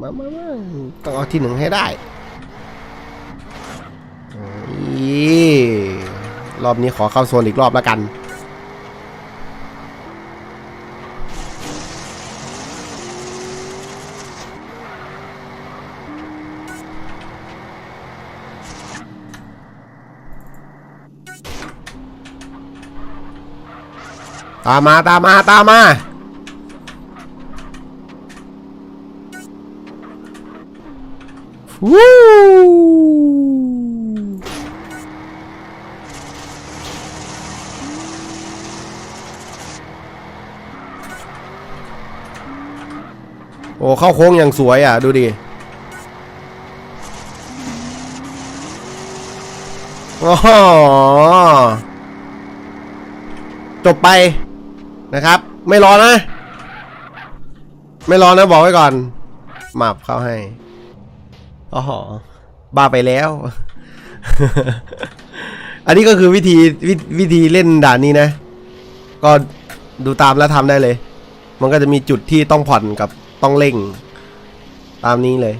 มามามาต้องเอาที่หนึ่งให้ได้อีรอบนี้ขอเข้าโซนอีกรอบแล้วกันตามมาตามมาตามมา วู้โอ้เข้าโค้งอย่างสวยอะ ดูดิโอ้จบไปนะครับ ไม่รอนะ ไม่รอนะ บอกไว้ก่อนหมับเข้าให้ อ๋อบ้าไปแล้ว อันนี้ก็คือวิธีววิธีเล่นด่านนี้นะ ก็ดูตามแล้วทำได้เลย มันก็จะมีจุดที่ต้องผ่อนกับต้องเร่ง ตามนี้เลย